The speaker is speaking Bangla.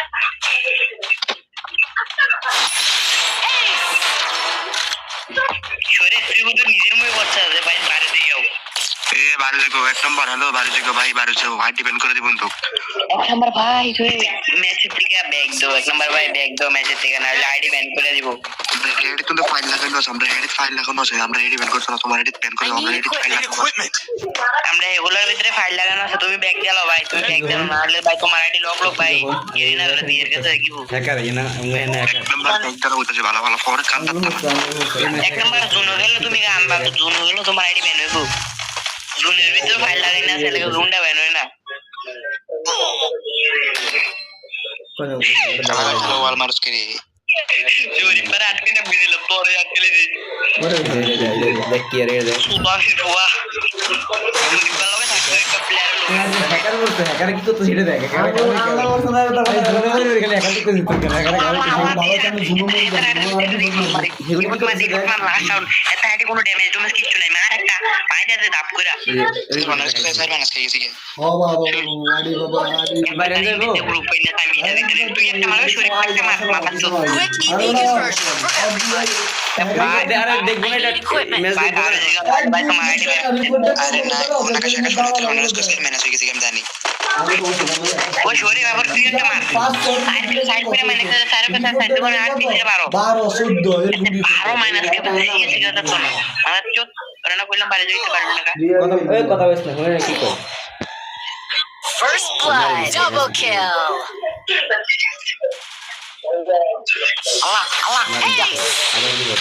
Thank you. বারো জিগো এক নম্বর হ্যালো বারো জিগো ভাই বারো জিগো ভাই ডিপেন্ড করে দিবেন তো এক নাম্বার ভাই তুই। মেসেজ থেকে ব্যাগ দাও এক নাম্বার ভাই ব্যাগ দাও মেসেজ থেকে নাহলে আইডি ব্যান করে দিব। রেডি কিন্তু ফাইল লাগানো আছে আমরা রেডি ফাইল লাগানো আছে আমরা রেডি ব্যান করছি না তোমার রেডি ব্যান করে আমরা রেডি ফাইল লাগানো আছে আমরা এগুলোর ভিতরে ফাইল লাগানো আছে তুমি ব্যাগ দিলো ভাই তুমি ব্যাগ দিলো নাহলে ভাই তোমার আইডি লক লক ভাই। গেরি না ধরে দিয়ে কাছে দিব হ্যাকার ইনা এনে এক হ্যাকার নম্বর ব্যাগ দ্বারা হইতেছে ভালো ভালো ফরে কান এক নাম্বার জুনো গেল তুমি গান বাদ জুনো গেল তোমার আইডি ব্যান হইবো। জুনের ভিতরে ফাইল লাগাই না হয় না ওয়াল মারস করে চোরি पर আটকে না বিদিল পরে আটকে দিছি দেখ কি আরে দেখ সুবা সুবা তুমি ভালো থাকবে একটা প্লেয়ার হ্যাকার বলতে হ্যাকার কি করতে সেটা দেখ হ্যাকার হ্যাকার কি করতে তোর হ্যাকার কোনো ড্যামেজ কিচ্ছু নাই মার একটা আরে আরে হয়ে জানি ওই শরীর আবার তুই একটা মার করে সাইড করে মানে করে সাইড সাইড করে আর পিছে পারো বারো আরও মাইনাস কে এই সিগারেট আমার চোখ রানা কইলাম বাইরে যাইতে পারব না কথা ওই কথা বলছ না হয় কি কর First blood. Double kill. আল্লাহ আল্লাহ Ace. আবার কি কর